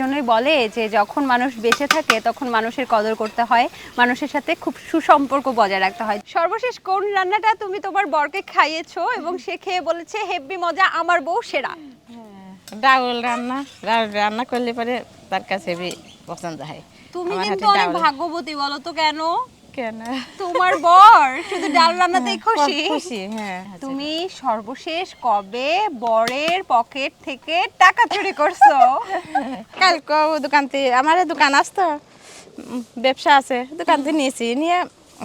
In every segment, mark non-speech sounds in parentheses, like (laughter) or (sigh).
জন্যই বলে যে যখন মানুষ বেঁচে থাকে তখন মানুষের কদর করতে হয় মানুষের সাথে খুব সুসম্পর্ক বজায় রাখতে হয়। সর্বশেষ কোন রান্নাটা তুমি তোমার বরকে খাইয়েছো এবং সে খেয়ে বলেছে হেব্বি মজা আমার বউ সেরা ডাউল রান্না ডাউল রান্না করলে পরে তার কাছে পছন্দ হয়। তুমি কিন্তু অনেক ভাগ্যবতী বলো তো কেন? কেন? তোমার বর শুধু ডাল রান্নাতেই খুশি? খুশি হ্যাঁ তুমি সর্বশেষ কবে বরের পকেট থেকে টাকা চুরি করছ? কালকে দোকান থেকে আমার দোকান আসতো ব্যবসা আছে দোকান থেকে নিয়েছি নিয়ে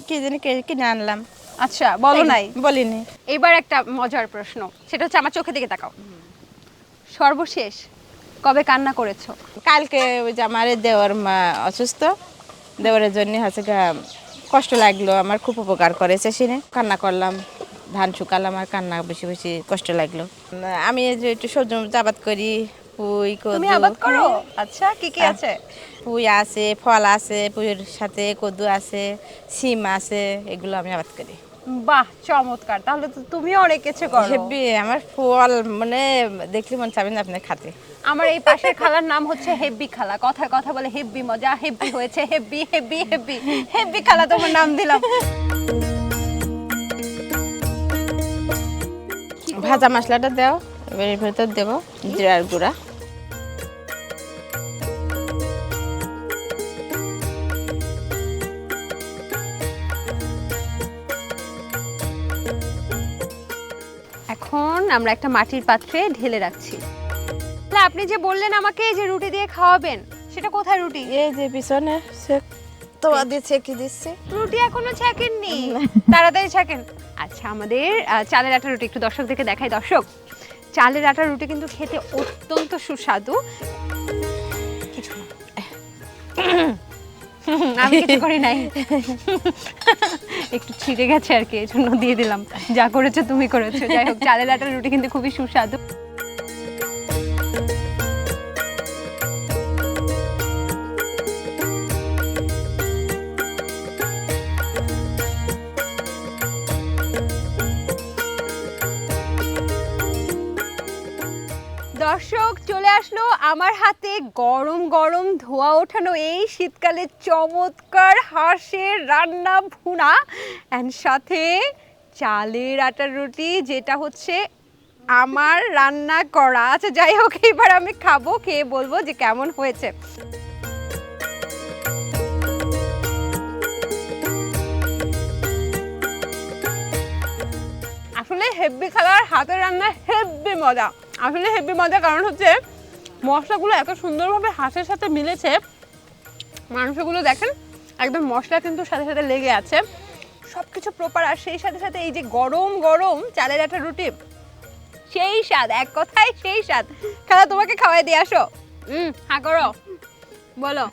কি জানি কে- কিনে আনলাম। আচ্ছা বলো নাই? বলিনি। এবার একটা মজার প্রশ্ন সেটা হচ্ছে আমার চোখে দিকে তাকাও। সর্বশেষ কবে কান্না করেছ? কালকে ওই যে আমার দেওয়ার মা অসুস্থ দেওয়ারের জন্য হচ্ছে কষ্ট লাগল আমার খুব উপকার করেছে সিনে। কান্না করলাম ধান শুকালাম আর কান্না বেশি বেশি কষ্ট লাগল। আমি যে একটু সবজি আবাদ করি পুই তুমি আবাদ করো? আচ্ছা কি কি আছে? পুই আছে ফল আছে পুইয়ের সাথে কদু আছে সিম আছে এগুলো আমি আবাদ করি। বাহ চমৎকার। তাহলে তো তুমিও অনেক কিছু করো। আমার ফল মানে দেখলে মন খাতে। আমার এই পাশের খালার নাম হচ্ছে হেব্বি খালা। কথায় কথা বলে হেব্বি মজা হেব্বি হয়েছে হেব্বি হেব্বি হেব্বি। হেব্বি খালা তোমার নাম দিলাম। ভাজা মশলাটা দাও এবার এর ভেতর দেবো জিরার গুঁড়া। এখন আমরা একটা মাটির পাত্রে ঢেলে রাখছি। আপনি যে বললেন আমাকে যে রুটি দিয়ে খাওয়াবেন সেটা কোথায় রুটি? এই যে পিছনে সে তোয়া দিয়ে ছেঁকে দিচ্ছে। রুটি এখনও ছেঁকেননি। তাড়াতাড়ি ছাকেন। আচ্ছা আমাদের চালের আটা রুটি একটু দর্শকদেরকে দেখাই। দর্শক চালের আটা রুটি কিন্তু খেতে অত্যন্ত সুস্বাদু। (laughs) আমি কিছু করি নাই। একটু ছিঁড়ে গেছে আর কি এই জন্য দিয়ে দিলাম। যা করেছ তুমি করেছ। যাই হোক, চালের আটার রুটি কিন্তু খুবই সুস্বাদু। দর্শক, চলে আসলো আমার হাতে গরম গরম ধোয়া ওঠানো এই শীতকালে চমৎকার হাঁসের রান্না ভুনা অ্যান্ড সাথে চালের আটার রুটি, যেটা হচ্ছে আমার রান্না করা। আচ্ছা যাই হোক, এবার আমি খাব, খেয়ে বলব যে কেমন হয়েছে। আসলে হেব্বি খালার হাতের রান্না হেব্বি মজা। আসলে হেভি মজা কারণ হচ্ছে, মশলাগুলো এত সুন্দরভাবে হাঁসের সাথে মিলেছে, মাংসগুলো দেখেন, একদম মশলা কিন্তু সাথে সাথে লেগে আছে। সব কিছু প্রপার আর সেই সাথে সাথে এই যে গরম গরম চালের একটা রুটি, সেই স্বাদ, এক কথায় সেই স্বাদ। খালা, তোমাকে খাওয়াই দিয়ে আসো। হুম হ্যাঁ করো, বলো।